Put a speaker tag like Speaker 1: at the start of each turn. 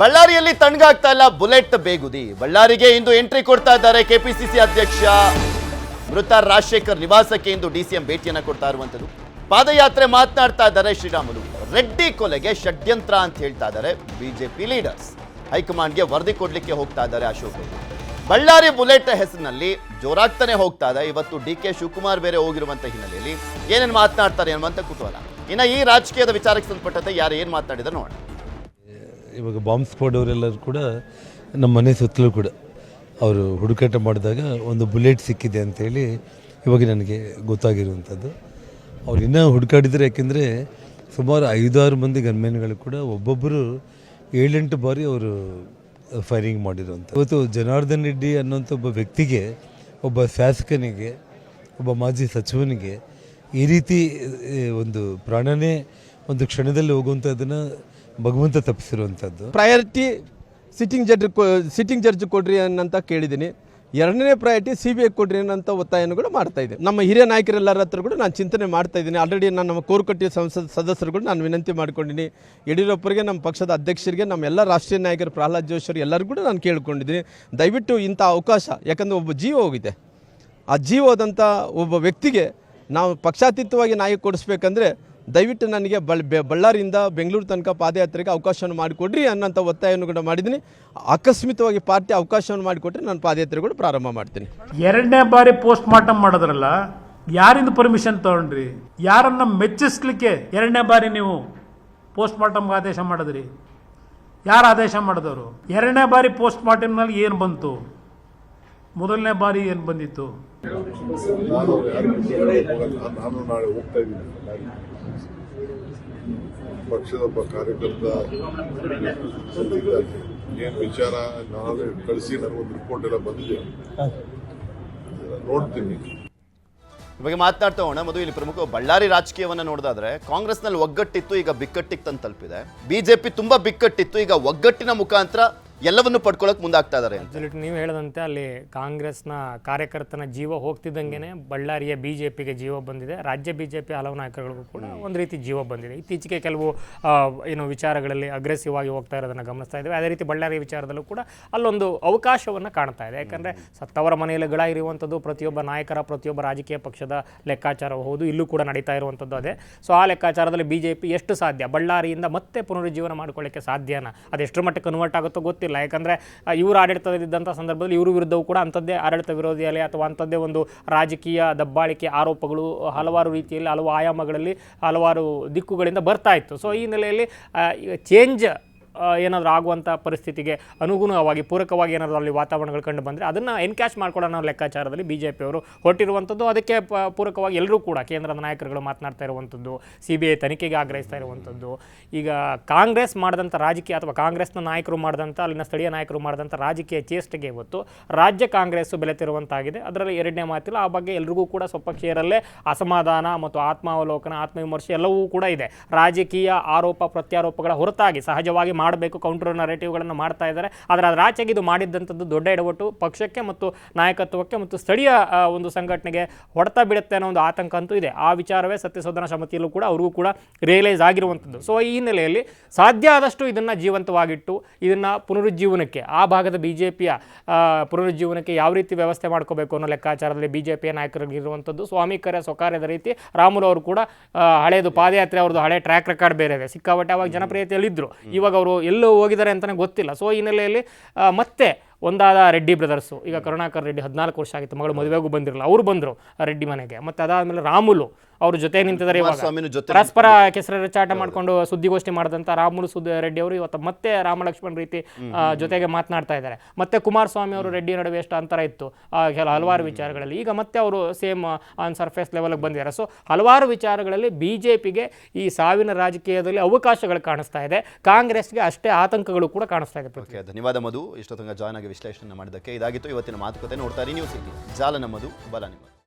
Speaker 1: ಬಳ್ಳಾರಿಯಲ್ಲಿ ತಣ್ಣಗಾಗ್ತಾ ಇಲ್ಲ, ಬುಲೆಟ್ ಬೇಗುದಿ. ಬಳ್ಳಾರಿಗೆ ಇಂದು ಎಂಟ್ರಿ ಕೊಡ್ತಾ ಇದ್ದಾರೆ ಕೆಪಿಸಿಸಿ ಅಧ್ಯಕ್ಷ. ಮೃತ ರಾಜಶೇಖರ್ ನಿವಾಸಕ್ಕೆ ಇಂದು ಡಿಸಿಎಂ ಭೇಟಿಯನ್ನು ಕೊಡ್ತಾ ಇರುವಂಥದ್ದು. ಪಾದಯಾತ್ರೆ ಮಾತನಾಡ್ತಾ ಇದ್ದಾರೆ ಶ್ರೀರಾಮುಲು. ರೆಡ್ಡಿ ಕೊಲೆಗೆ ಷಡ್ಯಂತ್ರ ಅಂತ ಹೇಳ್ತಾ ಇದ್ದಾರೆ ಬಿಜೆಪಿ ಲೀಡರ್ಸ್. ಹೈಕಮಾಂಡ್ಗೆ ವರದಿ ಕೊಡ್ಲಿಕ್ಕೆ ಹೋಗ್ತಾ ಇದ್ದಾರೆ ಅಶೋಕ್ ಬಳ್ಳಾರಿ ಬುಲೆಟ್ ಹೆಸರಿನಲ್ಲಿ ಜೋರಾಗ್ತಾನೆ ಹೋಗ್ತಾ ಇದೆ. ಇವತ್ತು ಡಿ ಕೆ ಶಿವಕುಮಾರ್ ಬೇರೆ ಹೋಗಿರುವಂತ ಹಿನ್ನೆಲೆಯಲ್ಲಿ ಏನೇನು ಮಾತನಾಡ್ತಾರೆ ಅನ್ನುವಂಥ ಕುತೂಹಲ. ಇನ್ನು ಈ ರಾಜಕೀಯದ ವಿಚಾರಕ್ಕೆ ಸಂಬಂಧಪಟ್ಟಂತೆ ಯಾರು ಏನು ಮಾತನಾಡಿದ ನೋಡೋಣ.
Speaker 2: ಇವಾಗ ಬಾಂಬ್ ಸ್ಕ್ವಾಡ್ ಅವರೆಲ್ಲರೂ ಕೂಡ ನಮ್ಮ ಮನೆ ಸುತ್ತಲೂ ಕೂಡ ಅವರು ಹುಡುಕಾಟ ಮಾಡಿದಾಗ ಒಂದು ಬುಲೆಟ್ ಸಿಕ್ಕಿದೆ ಅಂತೇಳಿ ಇವಾಗ ನನಗೆ ಗೊತ್ತಾಗಿರುವಂಥದ್ದು. ಅವ್ರು ಇನ್ನೂ ಹುಡುಕಾಡಿದರೆ ಯಾಕೆಂದರೆ ಸುಮಾರು ಐದಾರು ಮಂದಿ ಗನ್ಮೇನ್ಗಳು ಕೂಡ ಒಬ್ಬೊಬ್ಬರು ಏಳೆಂಟು ಬಾರಿ ಅವರು ಫೈರಿಂಗ್ ಮಾಡಿರುವಂಥ ಇವತ್ತು ಜನಾರ್ದನ್ ರೆಡ್ಡಿ ಅನ್ನೋಂಥ ಒಬ್ಬ ವ್ಯಕ್ತಿಗೆ, ಒಬ್ಬ ಶಾಸಕನಿಗೆ, ಒಬ್ಬ ಮಾಜಿ ಸಚಿವನಿಗೆ ಈ ರೀತಿ ಒಂದು ಪ್ರಾಣನೇ ಒಂದು ಕ್ಷಣದಲ್ಲಿ ಹೋಗುವಂಥದ್ದನ್ನು ಭಗವಂತ ತಪ್ಪಿಸಿರುವಂಥದ್ದು.
Speaker 3: Priority sitting judge sitting judge ಕೊಡ್ರಿ ಅನ್ನಂತ ಕೇಳಿದ್ದೀನಿ. ಎರಡನೇ ಪ್ರಯಾರಿಟಿ ಸಿ ಬಿ ಐ ಕೊಡ್ರಿ ಅನ್ನೋಂಥ ಒತ್ತಾಯನೂ ಕೂಡ ಮಾಡ್ತಾ ಇದ್ದೀನಿ. ನಮ್ಮ ಹಿರಿಯ ನಾಯಕರೆಲ್ಲರ ಹತ್ರ ಕೂಡ ನಾನು ಚಿಂತನೆ ಮಾಡ್ತಾ ಇದ್ದೀನಿ. ಆಲ್ರೆಡಿ ನಾನು ನಮ್ಮ ಕೋರ್ಕಟ್ಟಿ ಸಂಸದ ಕೂಡ ನಾನು ವಿನಂತಿ ಮಾಡ್ಕೊಂಡಿದ್ದೀನಿ ಯಡಿಯೂರಪ್ಪರಿಗೆ, ನಮ್ಮ ಪಕ್ಷದ ಅಧ್ಯಕ್ಷರಿಗೆ, ನಮ್ಮ ಎಲ್ಲ ರಾಷ್ಟ್ರೀಯ ನಾಯಕರು ಪ್ರಹ್ಲಾದ್ ಜೋಶಿ ಎಲ್ಲರೂ ಕೂಡ ನಾನು ಕೇಳ್ಕೊಂಡಿದ್ದೀನಿ. ದಯವಿಟ್ಟು ಇಂಥ ಅವಕಾಶ, ಯಾಕಂದರೆ ಒಬ್ಬ ಜೀವ ಹೋಗಿದೆ. ಆ ಜೀವ ಹೋದಂಥ ಒಬ್ಬ ವ್ಯಕ್ತಿಗೆ ನಾವು ಪಕ್ಷಾತೀತವಾಗಿ ನಾಯಕ ಕೊಡಿಸ್ಬೇಕಂದ್ರೆ ದಯವಿಟ್ಟು ನನಗೆ ಬಳ್ ಬಳ್ಳಾರಿಯಿಂದ ಬೆಂಗಳೂರು ತನಕ ಪಾದಯಾತ್ರೆಗೆ ಅವಕಾಶವನ್ನು ಮಾಡಿಕೊಡ್ರಿ ಅನ್ನೋಂಥ ಒತ್ತಾಯವನ್ನು ಕೂಡ ಮಾಡಿದ್ದೀನಿ. ಆಕಸ್ಮಿಕವಾಗಿ ಪಾರ್ಟಿ ಅವಕಾಶವನ್ನು ಮಾಡಿಕೊಟ್ರೆ ನಾನು ಪಾದಯಾತ್ರೆ ಪ್ರಾರಂಭ ಮಾಡ್ತೀನಿ.
Speaker 4: ಎರಡನೇ ಬಾರಿ ಪೋಸ್ಟ್ ಮಾರ್ಟಮ್ ಮಾಡಿದ್ರಲ್ಲ, ಯಾರಿಂದ ಪರ್ಮಿಷನ್ ತಗೊಂಡ್ರಿ? ಯಾರನ್ನ ಮೆಚ್ಚಿಸ್ಲಿಕ್ಕೆ ಎರಡನೇ ಬಾರಿ ನೀವು ಪೋಸ್ಟ್ ಮಾರ್ಟಮ್ಗೆ ಆದೇಶ ಮಾಡಿದ್ರಿ? ಯಾರು ಆದೇಶ ಮಾಡಿದವರು? ಎರಡನೇ ಬಾರಿ ಪೋಸ್ಟ್ ಮಾರ್ಟಮ್ನಲ್ಲಿ ಏನು ಬಂತು? ಮೊದಲನೇ ಬಾರಿ ಏನು ಬಂದಿತ್ತು?
Speaker 5: ನಾನು ಯಾರು ಹೋಗಲ್ಲ. ನಾನು ನಾಳೆ ಹೋಗ್ತಾ ಇದ್ದೀನಿ ಪಕ್ಷದ ಒಬ್ಬ ಕಾರ್ಯಕರ್ತ. ಏನ್ ವಿಚಾರ? ನಾನು ಕಳಿಸಿ ಒಂದು ರಿಪೋರ್ಟ್ ಎಲ್ಲ ಬಂದಿದೆ ನೋಡ್ತೀನಿ.
Speaker 1: ಇವಾಗ ಬಗ್ಗೆ ಮಾತನಾಡ್ತಾ ಹೋಗೋಣ. ಮೊದಲು ಇಲ್ಲಿ ಪ್ರಮುಖ ಬಳ್ಳಾರಿ ರಾಜಕೀಯವನ್ನು ನೋಡಿದಾದ್ರೆ ಕಾಂಗ್ರೆಸ್ನಲ್ಲಿ ಒಗ್ಗಟ್ಟಿತ್ತು ಈಗ ಬಿಕ್ಕಟ್ಟಿಗೆ ತಂದು ತಲುಪಿದೆ. ಬಿಜೆಪಿ ತುಂಬಾ ಬಿಕ್ಕಟ್ಟಿತ್ತು ಈಗ ಒಗ್ಗಟ್ಟಿನ ಮುಖಾಂತರ ಎಲ್ಲವನ್ನು ಪಡ್ಕೊಳ್ಳೋಕೆ ಮುಂದಾಗ್ತಾ ಇದ್ದಾರೆ
Speaker 6: ಅಬ್ಸಲ್ಯೂಟ್ ನೀವು ಹೇಳದಂತೆ ಅಲ್ಲಿ ಕಾಂಗ್ರೆಸ್ನ ಕಾರ್ಯಕರ್ತನ ಜೀವ ಹೋಗ್ತಿದ್ದಂಗೆನೆ ಬಳ್ಳಾರಿಯ ಬಿಜೆಪಿಗೆ ಜೀವ ಬಂದಿದೆ. ರಾಜ್ಯ ಬಿಜೆಪಿ ಹಲವು ನಾಯಕರಿಗೂ ಕೂಡ ಒಂದು ರೀತಿ ಜೀವ ಬಂದಿದೆ. ಇತ್ತೀಚೆಗೆ ಕೆಲವು ಆ, ಏನು ವಿಚಾರಗಳಲ್ಲಿ ಅಗ್ರೆಸಿವ್ ಆಗಿ ಹೋಗ್ತಾ ಇರೋದನ್ನ ಗಮನಿಸ್ತಾ ಇದ್ದೇವೆ. ಅದೇ ರೀತಿ ಬಳ್ಳಾರಿ ವಿಚಾರದಲ್ಲೂ ಕೂಡ ಅಲ್ಲೊಂದು ಅವಕಾಶವನ್ನು ಕಾಣ್ತಾ ಇದೆ. ಯಾಕಂದ್ರೆ ಸತ್ತವರ ಮನೆಯಲ್ಲಿ ಗಳ ಇರುವಂಥದ್ದು ಪ್ರತಿಯೊಬ್ಬ ನಾಯಕರ ಪ್ರತಿಯೊಬ್ಬ ರಾಜಕೀಯ ಪಕ್ಷದ ಲೆಕ್ಕಾಚಾರ ಹೌದು. ಇಲ್ಲೂ ಕೂಡ ನಡೀತಾ ಇರುವಂಥದ್ದು ಅದೇ. ಸೊ ಆ ಲೆಕ್ಕಾಚಾರದಲ್ಲಿ ಬಿಜೆಪಿ ಎಷ್ಟು ಸಾಧ್ಯ? ಬಳ್ಳಾರಿಯಿಂದ ಮತ್ತೆ ಪುನರುಜ್ಜೀವನ ಮಾಡ್ಕೊಳ್ಳಿಕ್ಕೆ ಸಾಧ್ಯನಾ? ಅದೆಷ್ಟರ ಮಟ್ಟಿಗೆ ಕನ್ವರ್ಟ್ ಆಗುತ್ತೋ ಗೊತ್ತಿಲ್ಲ. ಯಾಕಂದರೆ ಇವರು ಆಡಳಿತದಲ್ಲಿದ್ದಂಥ ಸಂದರ್ಭದಲ್ಲಿ ಇವರು ವಿರುದ್ಧವೂ ಕೂಡ ಅಂಥದ್ದೇ ಆಡಳಿತ ವಿರೋಧಿ ಅಥವಾ ಅಂಥದ್ದೇ ಒಂದು ರಾಜಕೀಯ ದಬ್ಬಾಳಿಕೆ ಆರೋಪಗಳು ಹಲವಾರು ರೀತಿಯಲ್ಲಿ, ಹಲವು ಆಯಾಮಗಳಲ್ಲಿ ಹಲವಾರು ದಿಕ್ಕುಗಳಿಂದ ಬರ್ತಾ ಇತ್ತು. ಸೊ ಈ ನೆಲೆಯಲ್ಲಿ ಚೇಂಜ್ ಏನಾದರೂ ಆಗುವಂಥ ಪರಿಸ್ಥಿತಿಗೆ ಅನುಗುಣವಾಗಿ, ಪೂರಕವಾಗಿ ಏನಾದರೂ ಅಲ್ಲಿ ವಾತಾವರಣಗಳು ಕಂಡು ಬಂದರೆ ಅದನ್ನು ಎನ್ಕ್ಯಾಶ್ ಮಾಡ್ಕೊಳ್ಳೋಣ ಲೆಕ್ಕಾಚಾರದಲ್ಲಿ ಬಿ ಜೆ ಪಿಯವರು ಹೊರಟಿರುವಂಥದ್ದು. ಅದಕ್ಕೆ ಪ, ಪೂರಕವಾಗಿ ಎಲ್ಲರೂ ಕೂಡ ಕೇಂದ್ರದ ನಾಯಕರುಗಳು ಮಾತನಾಡ್ತಾ ಇರುವಂಥದ್ದು ಸಿ ಬಿ ಐ ತನಿಖೆಗೆ ಆಗ್ರಹಿಸ್ತಾ ಇರುವಂಥದ್ದು. ಈಗ ಕಾಂಗ್ರೆಸ್ ಮಾಡಿದಂಥ ರಾಜಕೀಯ ಅಥವಾ ಕಾಂಗ್ರೆಸ್ನ ನಾಯಕರು ಮಾಡಿದಂಥ, ಅಲ್ಲಿನ ಸ್ಥಳೀಯ ನಾಯಕರು ಮಾಡಿದಂಥ ರಾಜಕೀಯ ಚೇಷ್ಟೆಗೆ ಇವತ್ತು ರಾಜ್ಯ ಕಾಂಗ್ರೆಸ್ ಬೆಳೆತಿರುವಂತಾಗಿದೆ ಅದರಲ್ಲಿ ಎರಡನೇ ಮಾತಿಲ್ಲ. ಆ ಬಗ್ಗೆ ಎಲ್ರಿಗೂ ಕೂಡ ಸ್ವಪಕ್ಷೀಯರಲ್ಲೇ ಅಸಮಾಧಾನ ಮತ್ತು ಆತ್ಮಾವಲೋಕನ, ಆತ್ಮವಿಮರ್ಶೆ ಎಲ್ಲವೂ ಕೂಡ ಇದೆ. ರಾಜಕೀಯ ಆರೋಪ, ಪ್ರತ್ಯಾರೋಪಗಳ ಹೊರತಾಗಿ ಸಹಜವಾಗಿ ಮಾಡಬೇಕು ಕೌಂಟರ್ ನರೇಟಿವ್ಗಳನ್ನು ಮಾಡ್ತಾ ಇದ್ದಾರೆ. ಆದರೆ ಅದರ ಆಚೆಗೆ ಇದು ಮಾಡಿದ್ದಂಥದ್ದು ದೊಡ್ಡ ಎಡವಟ್ಟು ಪಕ್ಷಕ್ಕೆ ಮತ್ತು ನಾಯಕತ್ವಕ್ಕೆ ಮತ್ತು ಸ್ಥಳೀಯ ಒಂದು ಸಂಘಟನೆಗೆ ಹೊಡೆತ ಬಿಡುತ್ತೆ ಅನ್ನೋ ಒಂದು ಆತಂಕ ಅಂತೂ ಇದೆ. ಆ ವಿಚಾರವೇ ಸತ್ಯಸೋಧನ ಸಮಿತಿಯಲ್ಲೂ ಕೂಡ ಅವ್ರಿಗೂ ಕೂಡ ರಿಯಲೈಸ್ ಆಗಿರುವಂಥದ್ದು. ಸೊ ಈ ಹಿನ್ನೆಲೆಯಲ್ಲಿ ಸಾಧ್ಯ ಆದಷ್ಟು ಇದನ್ನು ಜೀವಂತವಾಗಿಟ್ಟು ಇದನ್ನು ಪುನರುಜ್ಜೀವನಕ್ಕೆ ಆ ಭಾಗದ ಬಿ ಜೆ ಪಿಯ ಪುನರುಜ್ಜೀವನಕ್ಕೆ ಯಾವ ರೀತಿ ವ್ಯವಸ್ಥೆ ಮಾಡ್ಕೋಬೇಕು ಅನ್ನೋ ಲೆಕ್ಕಾಚಾರದಲ್ಲಿ ಬಿ ಜೆ ಪಿಯ ನಾಯಕರಿಗಿರುವಂಥದ್ದು ಸ್ವಾಮಿ ಕರೆ ಸ್ವಕಾರ್ಯದ ರೀತಿ ರಾಮುಲು ಅವರು ಕೂಡ ಹಳೆಯದು ಪಾದಯಾತ್ರೆ ಅವ್ರದ್ದು ಹಳೆ ಟ್ರ್ಯಾಕ್ ರೆಕಾರ್ಡ್ ಬೇರೆ ಇದೆ. ಸಿಕ್ಕಾಪಟ್ಟೆ ಅವಾಗ ಜನಪ್ರಿಯತೆಯಲ್ಲಿದ್ದರು ಇವಾಗ ಅವರು ಎಲ್ಲೋ ಹೋಗಿದ್ದಾರೆ ಅಂತಲೇ ಗೊತ್ತಿಲ್ಲ. ಸೊ ಈ ಹಿನ್ನೆಲೆಯಲ್ಲಿ ಮತ್ತೆ ಒಂದಾದ ರೆಡ್ಡಿ ಬ್ರದರ್ಸು ಈಗ ಕರುಣಾಕರ್ ರೆಡ್ಡಿ ಹದಿನಾಲ್ಕು ವರ್ಷ ಆಗಿತ್ತು. ಮಗಳು ಮದುವೆಗೂ ಬಂದಿರಲ್ಲ. ಅವರು ಬಂದರು ರೆಡ್ಡಿ ಮನೆಗೆ. ಮತ್ತು ಅದಾದಮೇಲೆ ರಾಮುಲು. ಅವರು ಜೊತೆ ನಿಂತಿದ್ದಾರೆ ಇವಾಗ.
Speaker 1: ಜೊತೆ
Speaker 6: ಪರಸ್ಪರ ಕೆಸರ ಚಾಟ ಮಾಡ್ಕೊಂಡು ಸುದ್ದಿಗೋಷ್ಠಿ ಮಾಡಿದಂಥ ರಾಮುಲು ಸುದ್ದಿ ರೆಡ್ಡಿ ಅವರು ಇವತ್ತು ಮತ್ತೆ ರಾಮಲಕ್ಷ್ಮಣ್ ರೀತಿ ಆ, ಜೊತೆಗೆ ಮಾತನಾಡ್ತಾ ಇದ್ದಾರೆ. ಮತ್ತೆ ಕುಮಾರಸ್ವಾಮಿ ಅವರು ರೆಡ್ಡಿ ನಡುವೆ ಎಷ್ಟು ಅಂತರ ಇತ್ತು ಆ, ಕೆಲ ಹಲವಾರು ವಿಚಾರಗಳಲ್ಲಿ. ಈಗ ಮತ್ತೆ ಅವರು ಸೇಮ್ ಆನ್ ಸರ್ಫೇಸ್ ಲೆವೆಲ್ಗೆ ಬಂದಿದ್ದಾರೆ. ಸೊ ಹಲವಾರು ವಿಚಾರಗಳಲ್ಲಿ ಬಿ ಜೆ ಪಿಗೆ ಈ ಸಾವಿನ ರಾಜಕೀಯದಲ್ಲಿ ಅವಕಾಶಗಳು ಕಾಣಿಸ್ತಾ ಇದೆ. ಕಾಂಗ್ರೆಸ್ಗೆ ಅಷ್ಟೇ ಆತಂಕಗಳು ಕೂಡ ಕಾಣಿಸ್ತಾ ಇದೆ.
Speaker 1: ಓಕೆ ಧನ್ಯವಾದ ಮಧು. ಇಷ್ಟೊತ್ತಂಗ ಜಾಯ್ನ್ ಆಗಿ ವಿಶ್ಲೇಷಣೆ ಮಾಡಿದ್ದಕ್ಕೆ ಇದಾಗಿತ್ತು. ಇವತ್ತಿನ ಮಾತುಕತೆ ನೋಡ್ತಾ ಇರಿ. ನ್ಯೂಸ್ ಜಾಲ ನಮ್ಮದು ಬಲ ನಿಮ್ಮದು